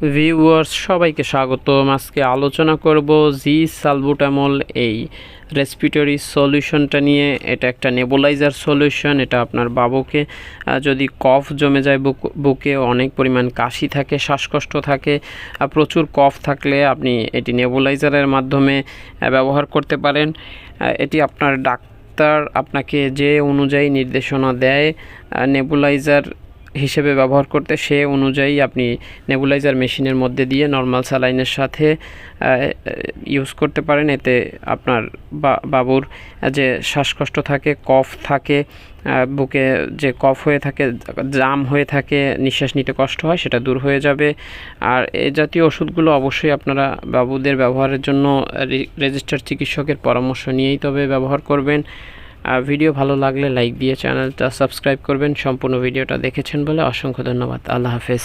Viewers সবাইকে স্বাগতম। আজকে আলোচনা করব জি সালবুটামল এই রেসপিটরি সলিউশনটা নিয়ে। এটা একটা নেবুলাইজার সলিউশন এটা আপনার বাবুকে যদি কফ জমে যায় বুক, বুকে, অনেক পরিমাণ কাশি থাকে, শ্বাসকষ্ট থাকে প্রচুর কফ থাকলে আপনি এটি নেবুলাইজারের মাধ্যমে ব্যবহার করতে পারেন। এটি আপনার ডাক্তার আপনাকে যে অনুযায়ী নির্দেশনা দেয় নেবুলাইজার হিসেবে ব্যবহার করতে সে অনুযায়ী আপনি নেবুলাইজার মেশিনের মধ্যে দিয়ে নর্মাল স্যালাইনের সাথে ইউজ করতে পারেন। এতে আপনার বাবুর যে শ্বাসকষ্ট থাকে, কফ থাকে বুকে যে কফ হয়ে থাকে, জাম হয়ে থাকে, নিঃশ্বাস নিতে কষ্ট হয়, সেটা দূর হয়ে যাবে। আর এই জাতীয় ওষুধগুলো অবশ্যই আপনারা বাবুদের ব্যবহারের জন্য রেজিস্টার চিকিৎসকের পরামর্শ নিয়েই তবে ব্যবহার করবেন। ভিডিও ভালো লাগলে লাইক দিয়ে চ্যানেলটা সাবস্ক্রাইব করবেন। সম্পূর্ণ ভিডিওটা দেখেছেন বলে অসংখ্য ধন্যবাদ। আল্লাহ হাফেজ।